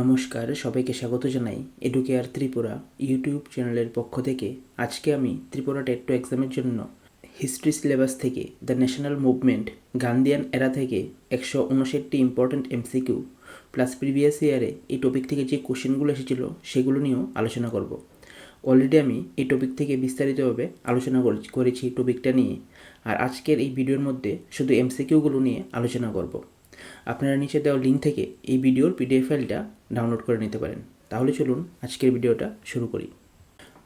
নমস্কার, সবাইকে স্বাগত জানাই এডুকেয়ার ত্রিপুরা ইউটিউব চ্যানেলের পক্ষ থেকে। আজকে আমি ত্রিপুরা টেট টু এক্সামের জন্য হিস্ট্রি সিলেবাস থেকে দ্য ন্যাশনাল মুভমেন্ট গান্ধিয়ান এরা থেকে একশো উনষাটটি ইম্পর্ট্যান্ট এমসিকিউ প্লাস প্রিভিয়াস ইয়ারে এই টপিক থেকে যে কোশ্চেনগুলো এসেছিল সেগুলো নিয়েও আলোচনা করব। অলরেডি আমি এই টপিক থেকে বিস্তারিতভাবে আলোচনা করেছি টপিকটা নিয়ে। আর আজকের এই ভিডিওর মধ্যে শুধু এমসিকিউগুলো নিয়ে আলোচনা করব। আপনারা নিচে দেওয়া লিঙ্ক থেকে এই ভিডিওর পিডিএফ ফাইলটা ডাউনলোড করে নিতে পারেন। তাহলে চলুন আজকের ভিডিওটা শুরু করি।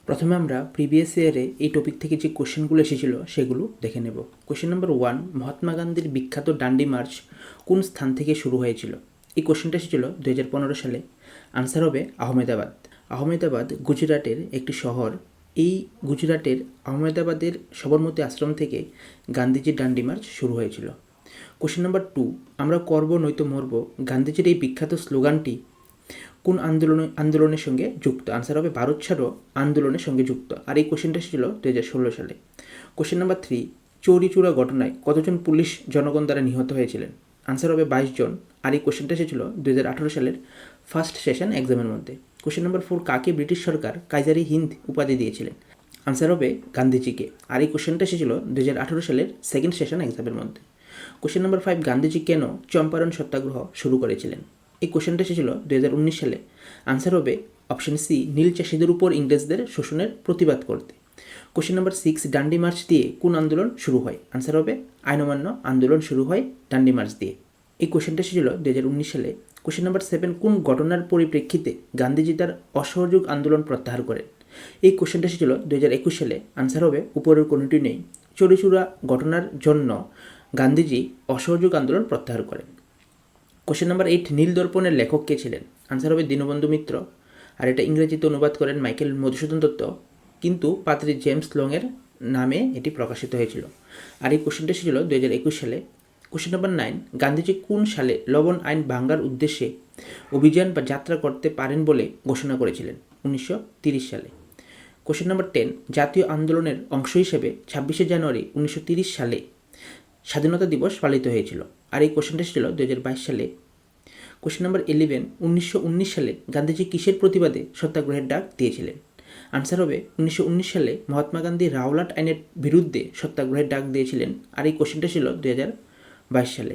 প্রথমে আমরা প্রিভিয়াস ইয়ারে এই টপিক থেকে যে কোশ্চেনগুলো এসেছিল সেগুলো দেখে নেব। কোশ্চেন নাম্বার ওয়ান মহাত্মা গান্ধীর বিখ্যাত ডান্ডি মার্চ কোন স্থান থেকে শুরু হয়েছিল? এই কোশ্চেনটা এসেছিল দু হাজার পনেরো সালে। আনসার হবে আহমেদাবাদ। আহমেদাবাদ গুজরাটের একটি শহর। এই গুজরাটের আহমেদাবাদের সবরমতী আশ্রম থেকে গান্ধীজির ডান্ডি মার্চ শুরু হয়েছিল। কোশ্চেন নাম্বার টু আমরা করব নয়তো মরব গান্ধীজির এই বিখ্যাত স্লোগানটি কোন আন্দোলন, আন্দোলনের সঙ্গে যুক্ত? আনসার হবে ভারত ছাড়ো, আন্দোলনের সঙ্গে যুক্ত। আর এই কোশ্চেনটা ছিল দু হাজার ষোলো সালে। কোশ্চেন নাম্বার থ্রি চৌরি চূড়া ঘটনায় কতজন পুলিশ জনগণ দ্বারা নিহত হয়েছিলেন? আনসার হবে বাইশ জন। আর এই কোশ্চেনটা এসেছিল দু হাজার আঠারো সালের ফার্স্ট সেশন এক্সামের মধ্যে। কোশ্চেন নাম্বার ফোর কাকে ব্রিটিশ সরকার কাইজারি হিন্দ উপাধি দিয়েছিলেন? আনসার হবে গান্ধীজিকে। আর এই কোশ্চেনটা এসেছিল দু হাজার আঠারো সালের সেকেন্ড সেশন এক্সামের মধ্যে। কোশ্চেন নাম্বার ফাইভ গান্ধীজি কেন চম্পারণ সত্যাগ্রহ শুরু করেছিলেন? এই কোশ্চেনটা এসেছিল দু হাজার উনিশ সালে। আনসার হবে অপশন সি নীল চাষিদের উপর ইংরেজদের শোষণের প্রতিবাদ করতে। Question number six Dandi march দিয়ে কোন আন্দোলন শুরু হয়? আনসার হবে আইন অমান্য আন্দোলন শুরু হয় ডান্ডি মার্চ দিয়ে। এই কোশ্চেনটা এসেছিল দু হাজার উনিশ সালে। কোশ্চেন নাম্বার সেভেন কোন ঘটনার পরিপ্রেক্ষিতে গান্ধীজি তার অসহযোগ আন্দোলন প্রত্যাহার করেন? এই কোশ্চেনটা এসেছিল দু হাজার একুশ সালে। আনসার হবে, উপরের কোনোটি নেই। চরিচুরা ঘটনার জন্য গান্ধীজি অসহযোগ আন্দোলন প্রত্যাহার করেন। কোশ্চেন নাম্বার এইট নীল দর্পণের লেখক কে ছিলেন? আনসার হবে দীনবন্ধু মিত্র। আর এটা ইংরেজিতে অনুবাদ করেন মাইকেল মধুসূদন দত্ত। কিন্তু পাত্রী জেমস লংয়ের নামে এটি প্রকাশিত হয়েছিল। আর এই কোশ্চেনটা ছিল দু হাজার একুশ সালে। কোশ্চেন নাম্বার নাইন গান্ধীজি কোন সালে লবণ আইন ভাঙ্গার উদ্দেশ্যে অভিযান বা যাত্রা করতে পারেন বলে ঘোষণা করেছিলেন? উনিশশো সালে। কোশ্চেন নাম্বার টেন জাতীয় আন্দোলনের অংশ হিসেবে ছাব্বিশে জানুয়ারি উনিশশো সালে স্বাধীনতা দিবস পালিত হয়েছিল। আর এই কোশ্চেনটা ছিল দু হাজার বাইশ সালে। কোশ্চেন নাম্বার ইলেভেন উনিশশো উনিশ সালে গান্ধীজি কিসের প্রতিবাদে সত্যাগ্রহের ডাক দিয়েছিলেন? আনসার হবে, উনিশশো উনিশ সালে মহাত্মা গান্ধী রাওলাট আইনের বিরুদ্ধে সত্যাগ্রহের ডাক দিয়েছিলেন। আর এই কোশ্চেনটা ছিল দু হাজার বাইশ সালে।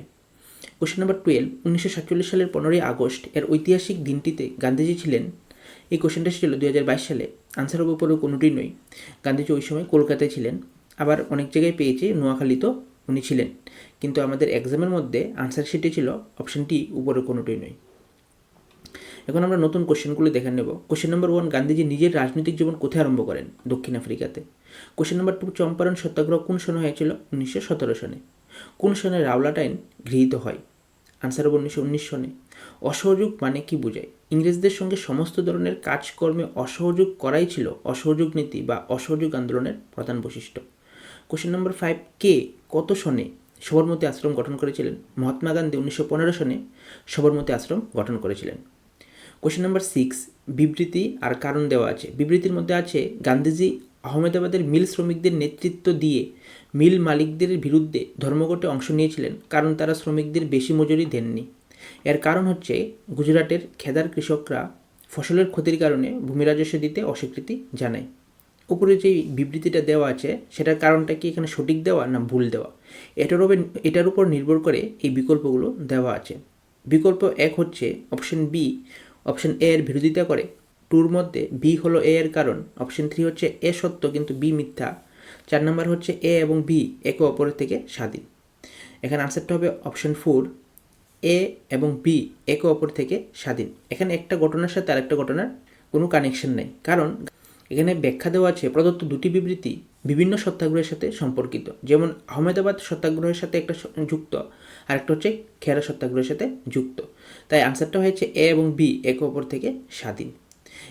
কোশ্চেন নাম্বার টুয়েলভ উনিশশো সাতচল্লিশ সালের পনেরোই আগস্ট এর ঐতিহাসিক দিনটিতে গান্ধীজি ছিলেন। এই কোশ্চেনটা ছিল দু হাজার বাইশ সালে। আনসার হবে উপরে কোনোটি নয়। গান্ধীজি ওই সময় কলকাতায় ছিলেন। আবার অনেক জায়গায় পেয়েছে, নোয়াখালীতেও। উনি ছিলেন। কিন্তু আমাদের এক্সামের মধ্যে আনসার শিটে ছিল অপশনটি উপরে কোনোটি নয়। এখন আমরা নতুন কোশ্চেনগুলো দেখে নেব। কোশ্চেন নম্বর ওয়ান গান্ধীজি নিজের রাজনৈতিক জীবন কোথায় আরম্ভ করেন? দক্ষিণ আফ্রিকাতে। Question number two Champaran Satyagraha কোন সনে হয়েছিল? উনিশশো সতেরো সনে। কোন সনে রাওলাট আইন গৃহীত হয়? আনসার হবে উনিশশো উনিশ সনে। অসহযোগ মানে কি বোঝায়? ইংরেজদের সঙ্গে সমস্ত ধরনের কাজকর্মে অসহযোগ করাই ছিল অসহযোগ নীতি বা অসহযোগ আন্দোলনের প্রধান বৈশিষ্ট্য। কোশ্চেন নম্বর ফাইভ কে কত সনে সবরমতী আশ্রম গঠন করেছিলেন? মহাত্মা গান্ধী উনিশশো পনেরো সনে সবরমতী আশ্রম গঠন করেছিলেন। কোশ্চেন নাম্বার সিক্স বিবৃতি আর কারণ দেওয়া আছে। বিবৃতির মধ্যে আছে, গান্ধীজি আহমেদাবাদের মিল শ্রমিকদের নেতৃত্ব দিয়ে মিল মালিকদের বিরুদ্ধে ধর্মঘটে অংশ নিয়েছিলেন, কারণ তারা শ্রমিকদের বেশি মজুরি দেননি। এর কারণ হচ্ছে, গুজরাটের খেদার কৃষকরা ফসলের ক্ষতির কারণে ভূমি রাজস্ব দিতে অস্বীকৃতি জানায়। উপরে যে বিবৃতিটা দেওয়া আছে, সেটার কারণটা কি এখানে সঠিক দেওয়া না ভুল দেওয়া? এটার উপর এটার উপর নির্ভর করে এই বিকল্পগুলো দেওয়া আছে। বিকল্প এক হচ্ছে অপশন বি অপশন এ এর বিরোধিতা করে। টুর মধ্যে বি হলো এ এর কারণ অপশন থ্রি হচ্ছে এ সত্য কিন্তু বি মিথ্যা। চার নম্বর হচ্ছে এ এবং বি একে অপরের থেকে স্বাধীন। এখানে আনসারটা হবে অপশন ফোর এ এবং বি একে অপর থেকে স্বাধীন। এখানে একটা ঘটনার সাথে আরেকটা ঘটনার কোনো কানেকশন নেই। কারণ এখানে ব্যাখ্যা দেওয়া আছে প্রদত্ত দুটি বিবৃতি বিভিন্ন সত্যাগ্রহের সাথে সম্পর্কিত। যেমন, আহমেদাবাদ সত্যাগ্রহের সাথে একটা যুক্ত আর একটা হচ্ছে খেরা সত্যাগ্রহের সাথে যুক্ত। তাই আনসারটা হয়েছে এ এবং বি, একে অপর থেকে স্বাধীন।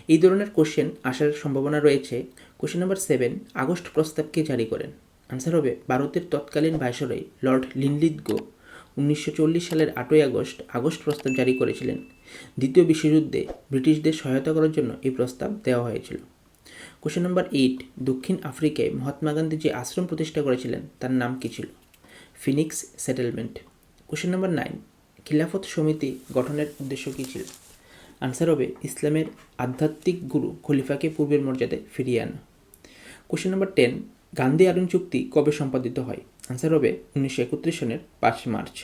এই ধরনের কোশ্চেন আসার সম্ভাবনা রয়েছে। কোশ্চেন নাম্বার সেভেন আগস্ট প্রস্তাবকে জারি করেন? আনসার হবে, ভারতের তৎকালীন ভাইসরয় লর্ড লিনলিথগো উনিশশো সালের আটই আগস্ট আগস্ট প্রস্তাব জারি করেছিলেন। দ্বিতীয় বিশ্বযুদ্ধে ব্রিটিশদের সহায়তা করার জন্য এই প্রস্তাব দেওয়া হয়েছিল। কোশ্চেন নাম্বার এইট দক্ষিণ আফ্রিকায় মহাত্মা গান্ধী যে আশ্রম প্রতিষ্ঠা করেছিলেন, তার নাম কী ছিল? Phoenix settlement question number nine Khilafat সমিতি গঠনের উদ্দেশ্য কী ছিল? আনসার হবে, ইসলামের আধ্যাত্মিক গুরু খলিফাকে পূর্বের মর্যাদায় ফিরিয়ে আনা। Question number ten Gandhi Irwin চুক্তি কবে সম্পাদিত হয়? আনসার হবে, উনিশশো একত্রিশ সনের পাঁচ মার্চ।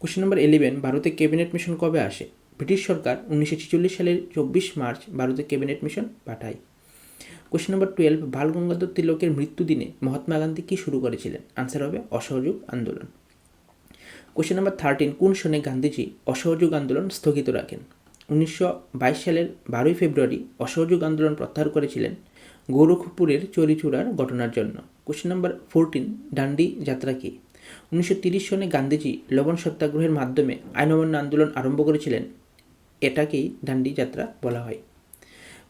কোশ্চেন নাম্বার ইলেভেন ভারতে ক্যাবিনেট মিশন কবে আসে? ব্রিটিশ সরকার উনিশশো ছেচল্লিশ সালের চব্বিশ মার্চ ভারতে ক্যাবিনেট মিশন পাঠায়। Question number twelve Bal Gangadhar তিলকের মৃত্যুদিনে মহাত্মা গান্ধী কী শুরু করেছিলেন? আনসার হবে, অসহযোগ আন্দোলন। কোশ্চেন নাম্বার থার্টিন কোন সনে গান্ধীজি অসহযোগ আন্দোলন স্থগিত রাখেন? উনিশশো বাইশ সালের বারোই ফেব্রুয়ারি অসহযোগ আন্দোলন প্রত্যাহার করেছিলেন গোরখপুরের চরিচূড়ার ঘটনার জন্য। কোশ্চেন নাম্বার ফোরটিন ডান্ডি যাত্রা কি? উনিশশো সনে গান্ধীজি লবণ সত্যাগ্রহের মাধ্যমে আইন অমান্য আন্দোলন আরম্ভ করেছিলেন। এটাকেই ডান্ডি যাত্রা বলা হয়।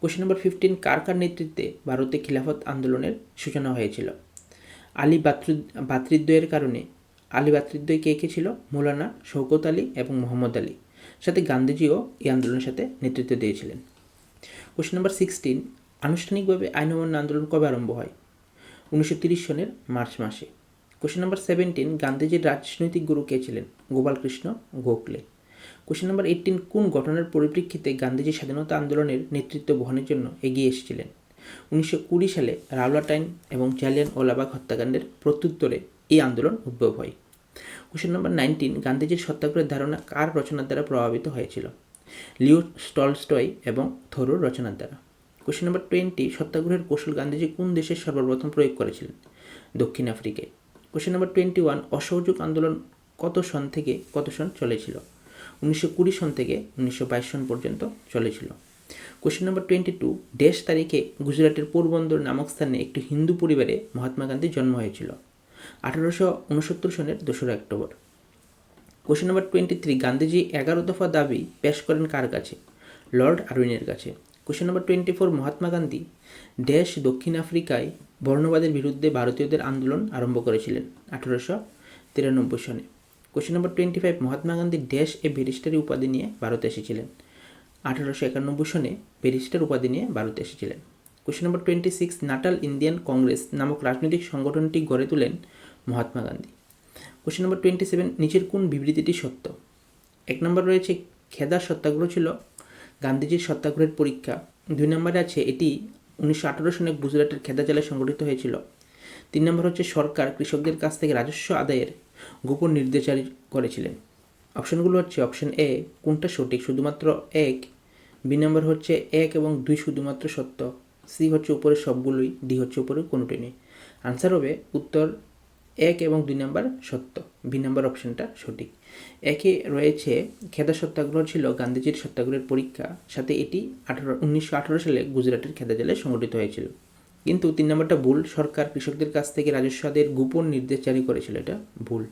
কোশ্চেন নম্বর ফিফটিন কার কার নেতৃত্বে ভারতে খিলাফত আন্দোলনের সূচনা হয়েছিল? আলী বাতৃ ভাতৃদ্বয়ের কারণে। আলী ভাতৃদ্বয় কে কে ছিল? মৌলানা শৌকত আলী এবং মোহাম্মদ আলী। সাথে গান্ধীজিও এই আন্দোলনের সাথে নেতৃত্ব দিয়েছিলেন। কোশ্চেন নম্বর সিক্সটিন আনুষ্ঠানিকভাবে আইন অমান্য আন্দোলন কবে আরম্ভ হয়? উনিশশো সনের মার্চ মাসে। কোশ্চেন নম্বর সেভেন্টিন গান্ধীজির রাজনৈতিক গুরু কে ছিলেন? Gopalkrishna Gokhale. Question number eighteen কোন ঘটনার পরিপ্রেক্ষিতে গান্ধীজি স্বাধীনতা আন্দোলনের নেতৃত্ব বহনের জন্য এগিয়ে এসেছিলেন? উনিশশো কুড়ি সালে রাওলাটাইন এবং জালিয়ান ওলাবাগ হত্যাকাণ্ডের প্রত্যুত্তরে এই আন্দোলন উদ্ভব হয়। কোশ্চেন নম্বর নাইনটিন গান্ধীজির সত্যাগ্রহের ধারণা কার রচনার দ্বারা প্রভাবিত হয়েছিল? লিও স্টলস্টয় এবং থরুর রচনার দ্বারা। কোশ্চেন নম্বর টোয়েন্টি সত্যাগ্রহের কৌশল গান্ধীজি কোন দেশের সর্বপ্রথম প্রয়োগ করেছিলেন? দক্ষিণ আফ্রিকায়। কোশ্চেন নম্বর টোয়েন্টি ওয়ান অসহযোগ আন্দোলন কত সন থেকে কত সন চলেছিল? উনিশশো কুড়ি সন থেকে উনিশশো বাইশ সন পর্যন্ত চলেছিল। কোশ্চেন নম্বর টোয়েন্টি টু দেশ তারিখে গুজরাটের পোরবন্দর নামক স্থানে একটি হিন্দু পরিবারে মহাত্মা গান্ধীর জন্ম হয়েছিল। আঠারোশো উনসত্তর সনের দোসরা October. Question number twenty three Gandhiji এগারো দফা দাবি পেশ করেন কার কাছে? লর্ড আরউইনের কাছে। Question number twenty four Mahatma Gandhi দেশ দক্ষিণ আফ্রিকায় বর্ণবাদের বিরুদ্ধে ভারতীয়দের আন্দোলন আরম্ভ করেছিলেন আঠারোশো তিরানব্বই সনে। Question number twenty five Mahatma Gandhi দেশ এ ব্যারিস্টারি উপাধি নিয়ে ভারতে এসেছিলেন। আঠারোশো একানব্বই সনে ব্যারিস্টার উপাধি নিয়ে ভারতে এসেছিলেন। Question number twenty six Natal Indian Congress নামক রাজনৈতিক সংগঠনটি গড়ে তোলেন Mahatma Gandhi. Question number twenty seven নিচের কোন বিবৃতিটি সত্য? এক নম্বর রয়েছে খেদার সত্যাগ্রহ ছিল, গান্ধীজির সত্যাগ্রহের পরীক্ষা। দুই নম্বরে আছে, এটি উনিশশো আঠারো সনে গুজরাটের খেদা জেলায় সংগঠিত হয়েছিল। তিন নম্বর হচ্ছে, সরকার কৃষকদের কাছ থেকে রাজস্ব আদায়ের গোপন নির্দেশ জারি করেছিলেন। অপশনগুলো হচ্ছে অপশন এ, কোনটা সঠিক? শুধুমাত্র এক। বি নম্বর হচ্ছে এক এবং দুই শুধুমাত্র সত্য। সি হচ্ছে উপরে সবগুলোই, ডি হচ্ছে উপরে কোনোটি নেই। আনসার হবে উত্তর এক এবং দুই নম্বর সত্য। বি নম্বর অপশনটা সঠিক। একে রয়েছে খেদা সত্যাগ্রহ ছিল গান্ধীজির সত্যাগ্রহের পরীক্ষা। সাথে এটি আঠারো, উনিশশো সালে গুজরাটের খেদা জেলায় সংগঠিত হয়েছিল। কিন্তু তিন নম্বরটা ভুল। সরকার কৃষকদের কাছ থেকে রাজস্ব আদায়ের গোপন নির্দেশ জারি করেছিল, এটা ভুল।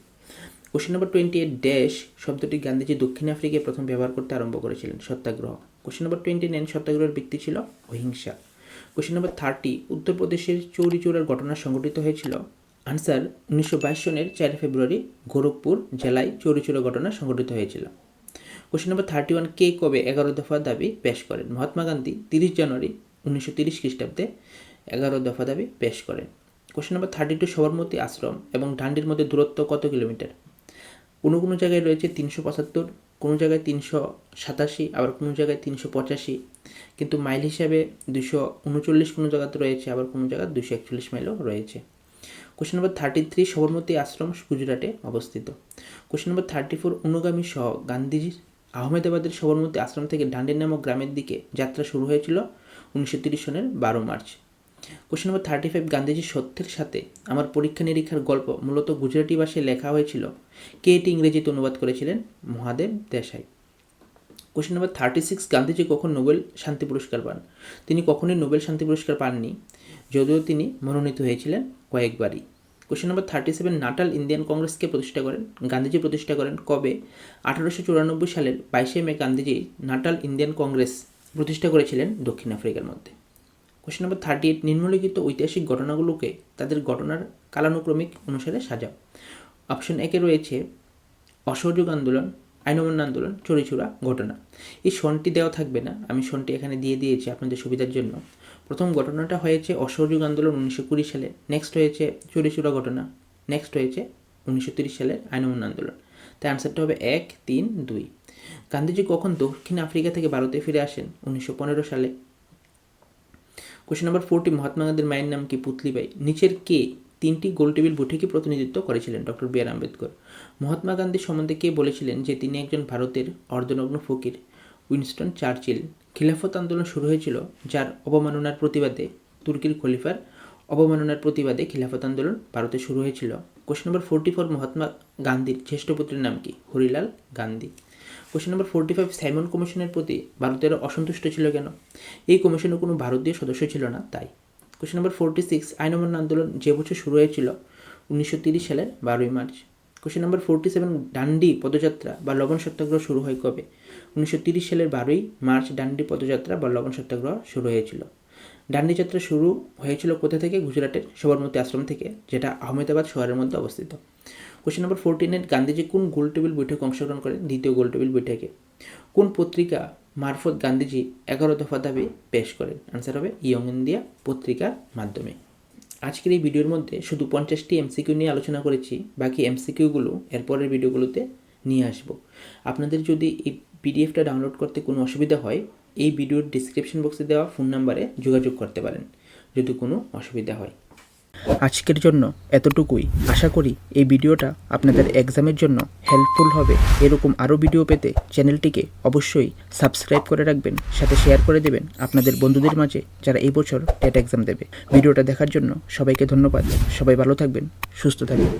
Question number twenty eight dash শব্দটি গান্ধীজি দক্ষিণ আফ্রিকায় প্রথম ব্যবহার করতে আরম্ভ করেছিলেন, satyagraha. Question number twenty nine সত্যাগ্রহের ব্যক্তি ছিল অহিংসা। কোশ্চেন নম্বর থার্টি উত্তরপ্রদেশের চৌরি চৌরার ঘটনা সংঘটিত হয়েছিল। আনসার উনিশশো বাইশ সনের চার ফেব্রুয়ারি গোরখপুর জেলায় চৌরি চৌরা ঘটনা সংঘটিত হয়েছিল। কোশ্চেন নম্বর থার্টি ওয়ান কে কবে এগারো দফা দাবি পেশ করেন? মহাত্মা গান্ধী, তিরিশ জানুয়ারি উনিশশো তিরিশ খ্রিস্টাব্দে। এগারো দফা দাবি পেশ করেন। Question number thirty two Sabarmati Ashram এবং ডান্ডির মধ্যে দূরত্ব কত কিলোমিটার? কোনো কোনো জায়গায় রয়েছে তিনশো পঁচাত্তর, কোনো জায়গায় তিনশো সাতাশি, আবার কোনো জায়গায় তিনশো পঁচাশি। কিন্তু মাইল হিসাবে দুশো উনচল্লিশ কোনো জায়গাতে রয়েছে, আবার কোনো জায়গায় দুশো একচল্লিশ মাইলও রয়েছে। Question number thirty three Sabarmati Ashram গুজরাটে অবস্থিত। কোশ্চেন নম্বর থার্টি ফোর অনুগামী সহ গান্ধীজির আহমেদাবাদের সবরমতী আশ্রম থেকে ডান্ডির নামক গ্রামের দিকে যাত্রা শুরু হয়েছিল উনিশশো তিরিশ সনের বারো March. Question number thirty five গান্ধীজির সত্যের সাথে আমার পরীক্ষা নিরীক্ষার গল্প, মূলত গুজরাটি ভাষায় লেখা হয়েছিল। কে এটি ইংরেজিতে অনুবাদ করেছিলেন? Mahadev Desai. Question number thirty six Gandhiji কখন নোবেল শান্তি পুরস্কার পান? তিনি কখনোই নোবেল শান্তি পুরস্কার পাননি, যদিও তিনি মনোনীত হয়েছিলেন কয়েকবারই। Question number thirty seven Natal Indian কংগ্রেসকে প্রতিষ্ঠা করেন? গান্ধীজি প্রতিষ্ঠা করেন কবে? আঠারোশো চুরানব্বই সালের বাইশে May, Gandhiji Natal Indian Congress প্রতিষ্ঠা করেছিলেন দক্ষিণ আফ্রিকার মধ্যে। কোশ্চেন নম্বর থার্টি এইট নিম্নলিখিত ঐতিহাসিক ঘটনাগুলোকে তাদের ঘটনার কালানুক্রমিক অনুসারে সাজাও অপশন একে রয়েছে, অসহযোগ আন্দোলন, আইন অমান্য আন্দোলন, চুরিচুরা ঘটনা। এই সনটি দেওয়া থাকবে না, আমি সনটি এখানে দিয়ে দিয়েছি আপনাদের সুবিধার জন্য। প্রথম ঘটনাটা হয়েছে অসহযোগ আন্দোলন উনিশশো কুড়ি সালে নেক্সট হয়েছে চুরিচুরা ঘটনা নেক্সট হয়েছে উনিশশো তিরিশ সালের আইন অমান্য আন্দোলন। তাই আনসারটা হবে এক, তিন, দুই। গান্ধীজি কখন দক্ষিণ আফ্রিকা থেকে ভারতে ফিরে আসেন? উনিশশো পনেরো সালে। কোশ্চেন নাম্বার ফোরটি মহাত্মা গান্ধীর মায়ের নাম কি? পুতলিবাই নিচের কে? তিনটি গোল টেবিল বৈঠকে প্রতিনিধিত্ব করেছিলেন doctor B R Ambedkar. Mahatma Gandhi সম্বন্ধে কে বলেছিলেন যে, তিনি একজন ভারতের অর্ধনগ্ন ফকির, উইনস্টন চার্চিল। খিলাফত আন্দোলন শুরু হয়েছিল, যার অবমাননার প্রতিবাদে তুর্কির খলিফার অবমাননার প্রতিবাদে খিলাফত আন্দোলন ভারতে শুরু হয়েছিল। Question number forty four Mahatma গান্ধীর জ্যেষ্ঠ পুত্রের নাম কি? Harilal Gandhi. Question number forty five Simon কমিশনের প্রতি ভারতের অসন্তুষ্ট ছিল কেন? এই কমিশনে কোনো ভারতীয় সদস্য ছিল না, তাই। কোশ্চেন নম্বর ফোরটি সিক্স আইন অমান্য আন্দোলন যে বছর শুরু হয়েছিল, উনিশশো তিরিশ সালের বারোই March. Question number forty seven Dandi পদযাত্রা বা লবণ সত্যাগ্রহ শুরু হয় কবে? উনিশশো তিরিশ সালের বারোই মার্চ ডান্ডি পদযাত্রা বা লবণ সত্যাগ্রহ শুরু হয়েছিল। ডান্ডি যাত্রা শুরু হয়েছিল কোথা থেকে? গুজরাটের সবরমতী আশ্রম থেকে, যেটা আহমেদাবাদ শহরের মধ্যে অবস্থিত। Question number fourteen eight Gandhiji কোন গোল টেবিল বৈঠকে অংশগ্রহণ করেন? দ্বিতীয় গোল টেবিল বৈঠকে। কোন পত্রিকা মারফত গান্ধীজি এগারো দফা দাবি পেশ করেন? আনসার হবে ইয়ং ইন্ডিয়া পত্রিকার মাধ্যমে। আজকের এই ভিডিওর মধ্যে শুধু পঞ্চাশটি এমসিকিউ নিয়ে আলোচনা করেছি, বাকি এমসিকিউগুলো এরপরের ভিডিওগুলোতে নিয়ে আসব। আপনাদের যদি এই পিডিএফটা ডাউনলোড করতে কোনো অসুবিধা হয়, এই ভিডিওর ডিসক্রিপশন বক্সে দেওয়া ফোন নাম্বারে যোগাযোগ করতে পারেন, যদি কোনো অসুবিধা হয়। আজকের জন্য এতটুকুই। আশা করি এই ভিডিওটা আপনাদের এক্সামের জন্য হেল্পফুল হবে। এরকম আরও ভিডিও পেতে চ্যানেলটিকে অবশ্যই সাবস্ক্রাইব করে রাখবেন, সাথে শেয়ার করে দেবেন আপনাদের বন্ধুদের মাঝে যারা এই বছর টেট এক্সাম দেবে। ভিডিওটা দেখার জন্য সবাইকে ধন্যবাদ। সবাই ভালো থাকবেন, সুস্থ থাকবেন।